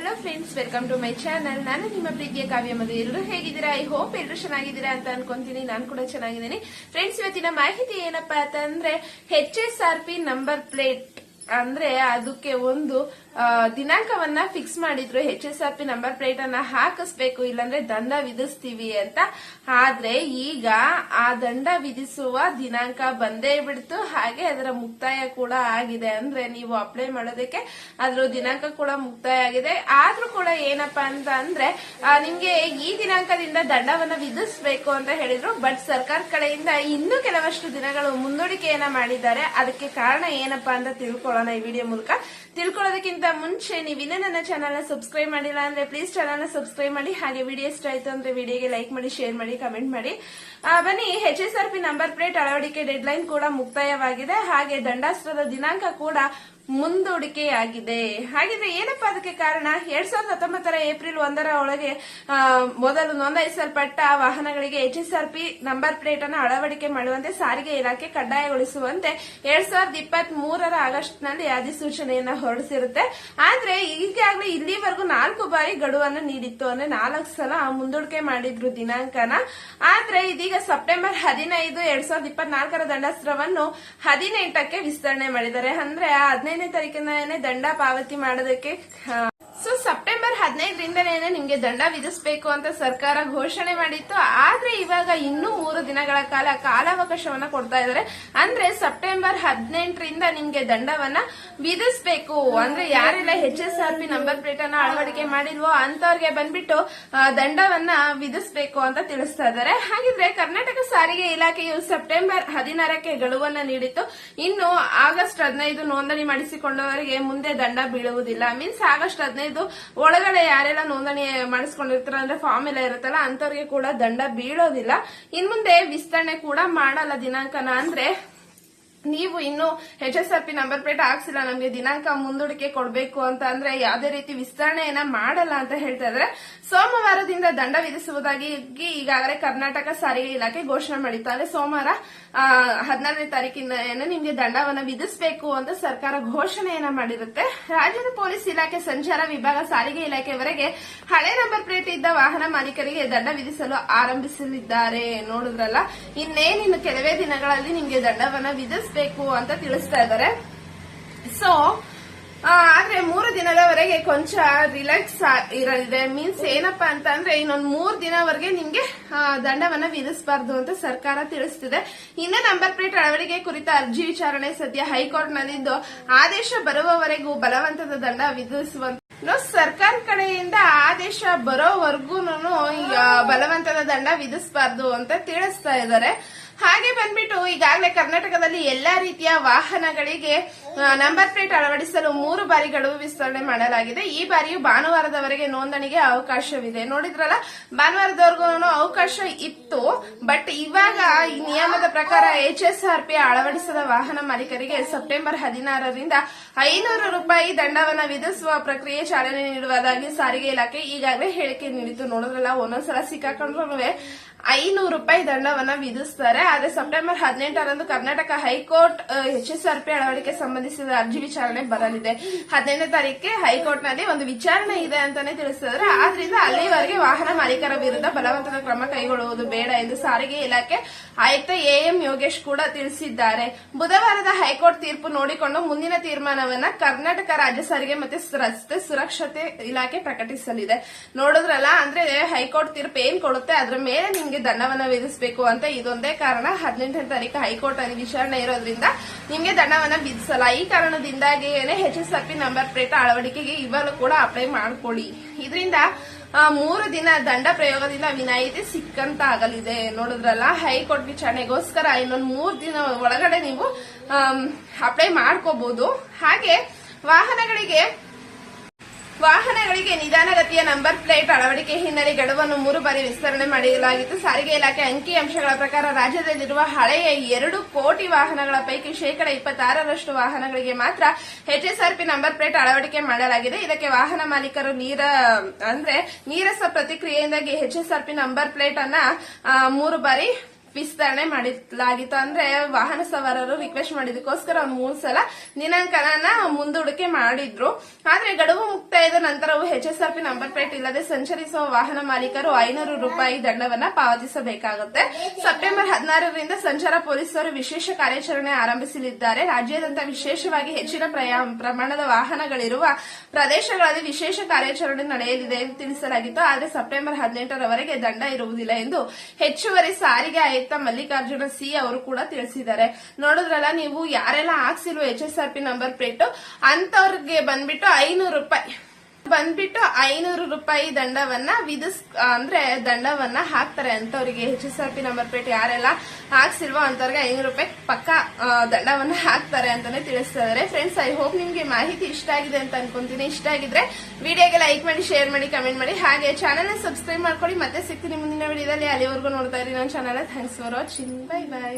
Hello friends welcome to my channel ನಾನು ನಿಮ್ಮ ಪ್ರೀತಿಯ ಕಾವ್ಯ ಮಧು. ಎಲ್ಲರೂ ಹೇಗಿದ್ದೀರಾ? ಐ ಹೋಪ್ ಎಲ್ಲರೂ ಚೆನ್ನಾಗಿದ್ದೀರಾ ಅಂತ ಅನ್ಕೊಂತೀನಿ. ನಾನು ಕೂಡ ಚೆನ್ನಾಗಿದ್ದೀನಿ. ಫ್ರೆಂಡ್ಸ್ ಇವತ್ತಿನ ಮಾಹಿತಿ ಏನಪ್ಪಾ ಅಂತಂದ್ರೆ H S R P number plate ಅಂದ್ರೆ ಅದಕ್ಕೆ ಒಂದು ದಿನಾಂಕವನ್ನ ಫಿಕ್ಸ್ ಮಾಡಿದ್ರು. H S R P number plate ಅನ್ನ ಹಾಕಿಸ್ಬೇಕು, ಇಲ್ಲಾಂದ್ರೆ ದಂಡ ವಿಧಿಸ್ತೀವಿ ಅಂತ. ಆದ್ರೆ ಈಗ ಆ ದಂಡ ವಿಧಿಸುವ ದಿನಾಂಕ ಬಂದೇ ಬಿಡ್ತು. ಹಾಗೆ ಅದರ ಮುಕ್ತಾಯ ಕೂಡ ಆಗಿದೆ. ಅಂದ್ರೆ ನೀವು ಅಪ್ಲೈ ಮಾಡೋದಕ್ಕೆ ಅದ್ರ ದಿನಾಂಕ ಕೂಡ ಮುಕ್ತಾಯ ಆಗಿದೆ. ಆದ್ರೂ ಕೂಡ ಏನಪ್ಪಾ ಅಂತ ಅಂದ್ರೆ ನಿಮ್ಗೆ ಈ ದಿನಾಂಕದಿಂದ ದಂಡವನ್ನ ವಿಧಿಸ್ಬೇಕು ಅಂತ ಹೇಳಿದ್ರು. ಬಟ್ ಸರ್ಕಾರ ಕಡೆಯಿಂದ ಇನ್ನೂ ಕೆಲವಷ್ಟು ದಿನಗಳು ಮುಂದೂಡಿಕೆಯನ್ನ ಮಾಡಿದ್ದಾರೆ. ಅದಕ್ಕೆ ಕಾರಣ ಏನಪ್ಪಾ ಅಂತ ತಿಳ್ಕೊಳ್ಳೋಣ ಈ ವಿಡಿಯೋ ಮೂಲಕ. ತಿಳ್ಕೊಳ್ಳೋದಕ್ಕಿಂತ ಮುಂಚೆ ನೀವು ನನ್ನ ಚಾನಲ್ನ ಸಬ್ಸ್ಕ್ರೈಬ್ ಮಾಡಿಲ್ಲ ಅಂದ್ರೆ ಪ್ಲೀಸ್ ಚಾನಲ್ ಸಬ್ಸ್ಕ್ರೈಬ್ ಮಾಡಿ, ಹಾಗೆ ವಿಡಿಯೋ ಇಷ್ಟ ಆಯ್ತು ಅಂದ್ರೆ ವಿಡಿಯೋಗೆ ಲೈಕ್ ಮಾಡಿ ಶೇರ್ ಮಾಡಿ ಕಮೆಂಟ್ ಮಾಡಿ. ಬನ್ನಿ H S R P number plate ಅಳವಡಿಕೆ ಡೆಡ್ಲೈನ್ ಕೂಡ ಮುಕ್ತಾಯವಾಗಿದೆ. ಹಾಗೆ ದಂಡಾಸ್ತ್ರದ ದಿನಾಂಕ ಕೂಡ ಮುಂದೂಡಿಕೆಯಾಗಿದೆ. ಹಾಗಿದ್ರೆ ಏನಪ್ಪ ಅದಕ್ಕೆ ಕಾರಣ? ಎರಡ್ ಸಾವಿರದ ಹತ್ತೊಂಬತ್ತರ ಏಪ್ರಿಲ್ ಒಂದರ ಒಳಗೆ ಮೊದಲು ನೋಂದಾಯಿಸಲ್ಪಟ್ಟ ವಾಹನಗಳಿಗೆ H S R P number plate ಅನ್ನು ಅಳವಡಿಕೆ ಮಾಡುವಂತೆ ಸಾರಿಗೆ ಇಲಾಖೆ ಕಡ್ಡಾಯಗೊಳಿಸುವಂತೆ ಎರಡ್ ಸಾವಿರದ ಇಪ್ಪತ್ತ್ ಮೂರರ ಆಗಸ್ಟ್ನಲ್ಲಿ ಅಧಿಸೂಚನೆಯನ್ನ ಹೊರಡಿಸಿರುತ್ತೆ. ಆದ್ರೆ ಈಗಾಗಲೇ ಇಲ್ಲಿವರೆಗೂ ನಾಲ್ಕು ಬಾರಿ ಗಡುವನ್ನು ನೀಡಿತ್ತು. ಅಂದ್ರೆ ನಾಲ್ಕು ಸಲ ಮುಂದೂಡಿಕೆ ಮಾಡಿದ್ರು ದಿನಾಂಕನ. ಆದ್ರೆ ಇದೀಗ ಸೆಪ್ಟೆಂಬರ್ ಹದಿನೈದು ಎರಡ್ ಸಾವಿರದ ಇಪ್ಪತ್ನಾಲ್ಕರ ದಂಡಾಸ್ತ್ರವನ್ನು ಹದಿನೆಂಟಕ್ಕೆ ವಿಸ್ತರಣೆ ಮಾಡಿದ್ದಾರೆ. ಅಂದ್ರೆ ಆ ಹದಿನೈದನೇ ತಾರೀಕಿನೇ ದಂಡ ಪಾವತಿ ಮಾಡೋದಕ್ಕೆ ಹದಿನೈದರಿಂದಲೇ ನಿಮ್ಗೆ ದಂಡ ವಿಧಿಸಬೇಕು ಅಂತ ಸರ್ಕಾರ ಘೋಷಣೆ ಮಾಡಿತ್ತು. ಆದ್ರೆ ಇವಾಗ ಇನ್ನೂ ಮೂರು ದಿನಗಳ ಕಾಲ ಕಾಲಾವಕಾಶವನ್ನ ಕೊಡ್ತಾ ಇದ್ದಾರೆ ಅಂದ್ರೆ ಸೆಪ್ಟೆಂಬರ್ ಹದಿನೆಂಟರಿಂದ ನಿಮಗೆ ದಂಡವನ್ನ ವಿಧಿಸಬೇಕು. ಅಂದ್ರೆ ಯಾರೆಲ್ಲ H S R P number plate ಅನ್ನ ಅಳವಡಿಕೆ ಮಾಡಿಲ್ವೋ ಅಂತವ್ರಿಗೆ ಬಂದ್ಬಿಟ್ಟು ದಂಡವನ್ನ ವಿಧಿಸಬೇಕು ಅಂತ ತಿಳಿಸ್ತಾ ಇದ್ದಾರೆ ಹಾಗಿದ್ರೆ ಕರ್ನಾಟಕ ಸಾರಿಗೆ ಇಲಾಖೆಯು ಸೆಪ್ಟೆಂಬರ್ ಹದಿನಾರಕ್ಕೆ ಗಡುವನ್ನ ನೀಡಿತ್ತು. ಇನ್ನು ಆಗಸ್ಟ್ ಹದಿನೈದು ನೋಂದಣಿ ಮಾಡಿಸಿಕೊಂಡವರಿಗೆ ಮುಂದೆ ದಂಡ ಬೀಳುವುದಿಲ್ಲ. ಮೀನ್ಸ್ ಆಗಸ್ಟ್ ಹದಿನೈದು ಒಳಗಡೆ ಯಾರೆಲ್ಲ ನೋಂದಣಿ ಮಾಡಿಸ್ಕೊಂಡಿರ್ತಾರ ಅಂದ್ರೆ ಫಾರ್ಮ್ ಎಲ್ಲ ಇರುತ್ತಲ್ಲ ಅಂತವ್ರಿಗೆ ಕೂಡ ದಂಡ ಬೀಳೋದಿಲ್ಲ. ಇನ್ ಮುಂದೆ ವಿಸ್ತರಣೆ ಕೂಡ ಮಾಡಲ್ಲ ದಿನಾಂಕನ ಅಂದ್ರೆ ನೀವು ಇನ್ನು H S R P number plate ಹಾಕ್ಸಿಲ್ಲ, ನಮಗೆ ದಿನಾಂಕ ಮುಂದೂಡಿಕೆ ಕೊಡಬೇಕು ಅಂತ ಅಂದ್ರೆ ಯಾವುದೇ ರೀತಿ ವಿಸ್ತರಣೆಯನ್ನ ಮಾಡಲ್ಲ ಅಂತ ಹೇಳ್ತಾ ಇದ್ರೆ. ಸೋಮವಾರದಿಂದ ದಂಡ ವಿಧಿಸುವುದಾಗಿ ಈಗಾಗಲೇ ಕರ್ನಾಟಕ ಸಾರಿಗೆ ಇಲಾಖೆ ಘೋಷಣೆ ಮಾಡಿತ್ತು. ಅಂದ್ರೆ ಸೋಮವಾರ ಹದಿನಾರನೇ ತಾರೀಕಿನ ನಿಮಗೆ ದಂಡವನ್ನ ವಿಧಿಸಬೇಕು ಅಂತ ಸರ್ಕಾರ ಘೋಷಣೆಯನ್ನ ಮಾಡಿರುತ್ತೆ. ರಾಜ್ಯದ ಪೊಲೀಸ್ ಇಲಾಖೆ, ಸಂಚಾರ ವಿಭಾಗ, ಸಾರಿಗೆ ಇಲಾಖೆವರೆಗೆ ಹಳೆ ನಂಬರ್ ಪ್ಲೇಟ್ ಇದ್ದ ವಾಹನ ಮಾಲೀಕರಿಗೆ ದಂಡ ವಿಧಿಸಲು ಆರಂಭಿಸಲಿದ್ದಾರೆ. ನೋಡಿದ್ರಲ್ಲ, ಇನ್ನೇನಿನ್ನು ಕೆಲವೇ ದಿನಗಳಲ್ಲಿ ನಿಮ್ಗೆ ದಂಡವನ್ನ ವಿಧಿಸಬೇಕು ಅಂತ ತಿಳಿಸ್ತಾ ಇದ್ದಾರೆ. ಸೊ ಆದ್ರೆ ಮೂರು ದಿನದವರೆಗೆ ಕೊಂಚ ರಿಲ್ಯಾಕ್ಸ್ ಇರಲಿದೆ. ಮೀನ್ಸ್ ಏನಪ್ಪಾ ಅಂತ ಅಂದ್ರೆ ಇನ್ನೊಂದ್ ಮೂರ್ ದಿನವರೆಗೆ ನಿಮ್ಗೆ ದಂಡವನ್ನ ವಿಧಿಸಬಾರ್ದು ಅಂತ ಸರ್ಕಾರ ತಿಳಿಸ್ತಿದೆ. ಇನ್ನು ನಂಬರ್ ಪ್ಲೇಟ್ ಅಳವಡಿಕೆ ಕುರಿತ ಅರ್ಜಿ ವಿಚಾರಣೆ ಸದ್ಯ ಹೈಕೋರ್ಟ್ ನಲ್ಲಿದ್ದು ಆದೇಶ ಬರುವವರೆಗೂ ಬಲವಂತದ ದಂಡ ವಿಧಿಸುವಂತ ಸರ್ಕಾರ ಕಡೆಯಿಂದ ಆದೇಶ ಬರೋವರೆಗೂ ಬಲವಂತದ ದಂಡ ವಿಧಿಸಬಾರ್ದು ಅಂತ ತಿಳಿಸ್ತಾ ಇದ್ದಾರೆ. ಹಾಗೆ ಬಂದ್ಬಿಟ್ಟು ಈಗಾಗಲೇ ಕರ್ನಾಟಕದಲ್ಲಿ ಎಲ್ಲಾ ರೀತಿಯ ವಾಹನಗಳಿಗೆ ನಂಬರ್ ಪ್ಲೇಟ್ ಅಳವಡಿಸಲು ಮೂರು ಬಾರಿಗಳು ವಿಸ್ತರಣೆ ಮಾಡಲಾಗಿದೆ. ಈ ಬಾರಿಯು ಭಾನುವಾರದವರೆಗೆ ನೋಂದಣಿಗೆ ಅವಕಾಶವಿದೆ. ನೋಡಿದ್ರಲ್ಲ, ಭಾನುವಾರದವರೆಗೂ ಅವಕಾಶ ಇತ್ತು ಬಟ್ ಇವಾಗ ಈ ನಿಯಮದ ಪ್ರಕಾರ ಎಚ್ ಎಸ್ ಆರ್ ಪಿ ಅಳವಡಿಸದ ವಾಹನ ಮಾಲೀಕರಿಗೆ ಸೆಪ್ಟೆಂಬರ್ ಹದಿನಾರರಿಂದ ಐನೂರು ರೂಪಾಯಿ ದಂಡವನ್ನು ವಿಧಿಸುವ ಪ್ರಕ್ರಿಯೆ ಚಾಲನೆ ನೀಡುವುದಾಗಿ ಸಾರಿಗೆ ಇಲಾಖೆ ಈಗಾಗಲೇ ಹೇಳಿಕೆ ನೀಡಿತು ನೋಡಿದ್ರಲ್ಲ, ಒಂದೊಂದ್ಸಲ ಸಿಕ್ಕಾಕೊಂಡ್ರು ಐನೂರು ರೂಪಾಯಿ ದಂಡವನ್ನ ವಿಧಿಸ್ತಾರೆ. ಆದ್ರೆ ಸೆಪ್ಟೆಂಬರ್ ಹದಿನೆಂಟರಂದು Karnataka high court H S R P ಅಳವಡಿಕೆ ಸಂಬಂಧಿಸಿದ ಅರ್ಜಿ ವಿಚಾರಣೆ ಬರಲಿದೆ. ಹದಿನೈದನೇ ತಾರೀಕಿಗೆ ಹೈಕೋರ್ಟ್ನಲ್ಲಿ ಒಂದು ವಿಚಾರಣೆ ಇದೆ ಅಂತಾನೆ ತಿಳಿಸಿದ್ರೆ, ಆದ್ರಿಂದ ಅಲ್ಲಿವರೆಗೆ ವಾಹನ ಮಾಲೀಕರ ವಿರುದ್ಧ ಬಲವಂತದ ಕ್ರಮ ಕೈಗೊಳ್ಳುವುದು ಬೇಡ ಎಂದು ಸಾರಿಗೆ ಇಲಾಖೆ ಆಯುಕ್ತ ಎಎಂ ಯೋಗೇಶ್ ಕೂಡ ತಿಳಿಸಿದ್ದಾರೆ. ಬುಧವಾರದ ಹೈಕೋರ್ಟ್ ತೀರ್ಪು ನೋಡಿಕೊಂಡು ಮುಂದಿನ ತೀರ್ಮಾನವನ್ನ ಕರ್ನಾಟಕ ರಾಜ್ಯ ಸಾರಿಗೆ ಮತ್ತೆ ರಸ್ತೆ ಸುರಕ್ಷತೆ ಇಲಾಖೆ ಪ್ರಕಟಿಸಲಿದೆ. ನೋಡಿದ್ರಲ್ಲ, ಅಂದ್ರೆ ಹೈಕೋರ್ಟ್ ತೀರ್ಪು ಏನ್ ಕೊಡುತ್ತೆ? ಅದರ ಮೇಲೆ ನಿಮ್ಗೆ ದಂಡವನ್ನ ವಿಧಿಸಬೇಕು ಅಂತ ಇದೊಂದೇ ಕಾರಣ ಹದಿನೆಂಟನೇ ತಾರೀಕು ಹೈಕೋರ್ಟ್ ಅಲ್ಲಿ ವಿಚಾರಣೆ ಇರೋದ್ರಿಂದ ನಿಮ್ಗೆ ದಂಡವನ್ನ ವಿಧಿಸಲ್ಲ. ಈ ಕಾರಣದಿಂದಾಗಿ H S R P number plate ಅಳವಡಿಕೆಗೆ ಇವಾಗಲೂ ಕೂಡ ಅಪ್ಲೈ ಮಾಡ್ಕೊಳ್ಳಿ. ಇದರಿಂದ ಮೂರು ದಿನ ದಂಡ ಪ್ರಯೋಗದಿಂದ ವಿನಾಯಿತಿ ಸಿಕ್ಕಂತ ಆಗಲಿದೆ. ನೋಡಿದ್ರಲ್ಲ, ಹೈಕೋರ್ಟ್ ವಿಚಾರಣೆಗೋಸ್ಕರ ಇನ್ನೊಂದು ಮೂರು ದಿನ ಒಳಗಡೆ ನೀವು ಅಪ್ಲೈ ಮಾಡ್ಕೋಬಹುದು ಹಾಗೆ ವಾಹನಗಳಿಗೆ ವಾಹನಗಳಿಗೆ ನಿಧಾನಗತಿಯ ನಂಬರ್ ಪ್ಲೇಟ್ ಅಳವಡಿಕೆ ಹಿನ್ನೆಲೆ ಗಡುವನ್ನು ಮೂರು ಬಾರಿ ವಿಸ್ತರಣೆ ಮಾಡಲಾಗಿತ್ತು. ಸಾರಿಗೆ ಇಲಾಖೆ ಅಂಕಿ ಅಂಶಗಳ ಪ್ರಕಾರ ರಾಜ್ಯದಲ್ಲಿರುವ ಹಳೆಯ ಎರಡು ಕೋಟಿ ವಾಹನಗಳ ಪೈಕಿ ಶೇಕಡ ಇಪ್ಪತ್ತಾರರಷ್ಟು ವಾಹನಗಳಿಗೆ ಮಾತ್ರ ಎಚ್ಎಸ್ಆರ್ಪಿ ನಂಬರ್ ಪ್ಲೇಟ್ ಅಳವಡಿಕೆ ಮಾಡಲಾಗಿದೆ. ಇದಕ್ಕೆ ವಾಹನ ಮಾಲೀಕರು ನೀರ, ಅಂದ್ರೆ ನೀರಸ ಪ್ರತಿಕ್ರಿಯೆಯಿಂದಾಗಿ ಎಚ್ಎಸ್ಆರ್ಪಿ ನಂಬರ್ ಪ್ಲೇಟ್ ಅನ್ನ ಮೂರು ಬಾರಿ ವಿಸ್ತರಣೆ ಮಾಡಿಲಾಗಿತ್ತು ಅಂದ್ರೆ ವಾಹನ ಸವಾರರು ರಿಕ್ವೆಸ್ಟ್ ಮಾಡಿದಕ್ಕೋಸ್ಕರ ಒಂದು ಮೂರು ಸಲ ದಿನಾಂಕನ ಮುಂದೂಡಿಕೆ ಮಾಡಿದ್ರು. ಆದ್ರೆ ಗಡುವು ಮುಕ್ತಾಯದ ನಂತರವೂ ಎಚ್ಎಸ್ಆರ್ಪಿ ನಂಬರ್ ಪ್ಲೇಟ್ ಇಲ್ಲದೆ ಸಂಚರಿಸುವ ವಾಹನ ಮಾಲೀಕರು ಐನೂರು ರೂಪಾಯಿ ದಂಡವನ್ನ ಪಾವತಿಸಬೇಕಾಗುತ್ತೆ. ಸೆಪ್ಟೆಂಬರ್ ಹದಿನಾರರಿಂದ ಸಂಚಾರ ಪೊಲೀಸರು ವಿಶೇಷ ಕಾರ್ಯಾಚರಣೆ ಆರಂಭಿಸಲಿದ್ದಾರೆ. ರಾಜ್ಯಾದ್ಯಂತ ವಿಶೇಷವಾಗಿ ಹೆಚ್ಚಿನ ಪ್ರಮಾಣದ ವಾಹನಗಳಿರುವ ಪ್ರದೇಶಗಳಲ್ಲಿ ವಿಶೇಷ ಕಾರ್ಯಾಚರಣೆ ನಡೆಯಲಿದೆ ಎಂದು ತಿಳಿಸಲಾಗಿತ್ತು. ಆದರೆ ಸೆಪ್ಟೆಂಬರ್ ಹದಿನೆಂಟರವರೆಗೆ ದಂಡ ಇರುವುದಿಲ್ಲ ಎಂದು ಹೆಚ್ಚುವರಿ ಸಾರಿಗೆ ಆಯುಕ್ತ ಮಲ್ಲಿಕಾರ್ಜುನ ಸಿ ಅವರು ಕೂಡ ತಿಳಿಸಿದ್ದಾರೆ. ನೋಡಿದ್ರಲ್ಲ, ನೀವು ಯಾರೆಲ್ಲ ಹಾಕ್ಸಿರುವ H S R P number plate ಅಂತವ್ರಿಗೆ ಬಂದ್ಬಿಟ್ಟು ಐನೂರು ರೂಪಾಯಿ. ಬಂದ್ಬಿಟ್ಟು ಐನೂರು ರೂಪಾಯಿ ದಂಡವನ್ನ ವಿಧಿಸ್, ಅಂದ್ರೆ ದಂಡವನ್ನ ಹಾಕ್ತಾರೆ ಅಂತವ್ರಿಗೆ. H S R P number plate ಯಾರೆಲ್ಲ ಹಾಕ್ಸಿಲ್ವೋ ಅಂತವ್ರಿಗೆ ಐನೂರು ರೂಪಾಯಿ ಪಕ್ಕ ದಂಡವನ್ನ ಹಾಕ್ತಾರೆ ಅಂತಾನೆ ತಿಳಿಸ್ತಾರೆ ಫ್ರೆಂಡ್ಸ್ ಐ ಹೋಪ್ ನಿಮ್ಗೆ ಮಾಹಿತಿ ಇಷ್ಟ ಆಗಿದೆ ಅಂತ ಅನ್ಕೊಂತೀನಿ. ಇಷ್ಟ ಆಗಿದ್ರೆ ವಿಡಿಯೋಗೆ ಲೈಕ್ ಮಾಡಿ ಶೇರ್ ಮಾಡಿ ಕಮೆಂಟ್ ಮಾಡಿ. ಹಾಗೆ ಚಾನಲ್ ಸಬ್ಸ್ಕ್ರೈಬ್ ಮಾಡ್ಕೊಳ್ಳಿ. ಮತ್ತೆ ಸಿಗ್ತೀನಿ ಮುಂದಿನ ವಿಡಿಯೋದಲ್ಲಿ ಅಲ್ಲಿವರೆಗೂ ನೋಡ್ತಾ ಇರಿ ನನ್ನ channel thanks for watching bye bye